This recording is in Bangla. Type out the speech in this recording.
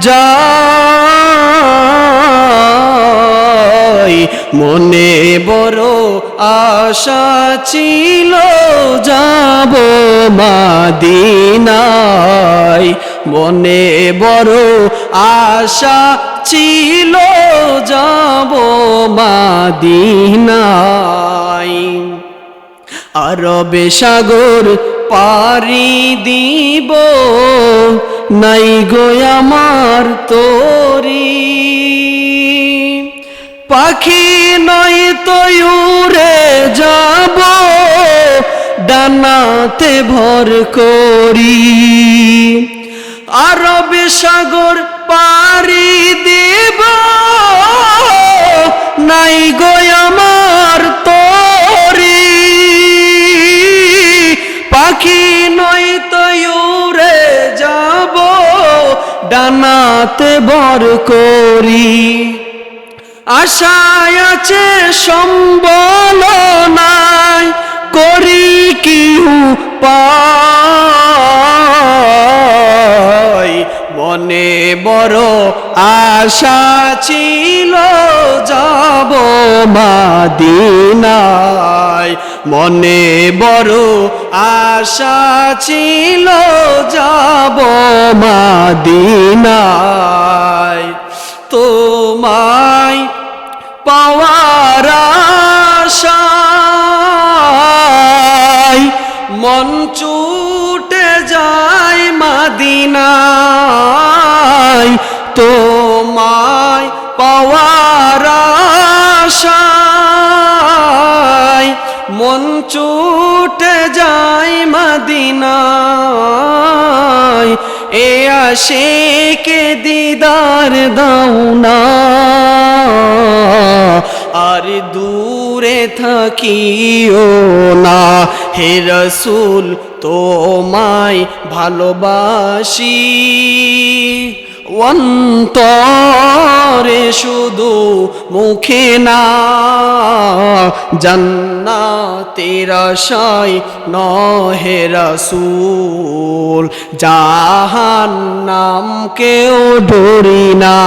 যাই। মনে বড় আশা ছিল, যাব মাদিনায়। মনে বড় আশা ছিল, যাব মাদিনায়। আরবে সাগর পারি দিব নাই গো আমার তোরি। পাখি নয় তো উড়ে যাব ডানাতে ভর করি। আরবে সাগর ডানাতে বর করি। আশায় আছে সম্বল নাই, করি কি পাই মনে বড় আশা ছিল, যাব মাদিনায়। মনে বড় আশা ছিল যাব মাদিনায়। তোমায় পাওয়ার আশায় মন ছুটে যায় মাদিনায়। তোমায় পাওয়ার আশায় মন ছুটে যায় মাদিনায়। এ আসে কে দিদার দাও না। আর দূরে থাকিও না। হে রসুল, তোমায় ভালোবাসি। অন্তরে শুধু মুখে না। জান্নাতের আশায় নহে রসুল জাহান নাম কেউ ডরি না।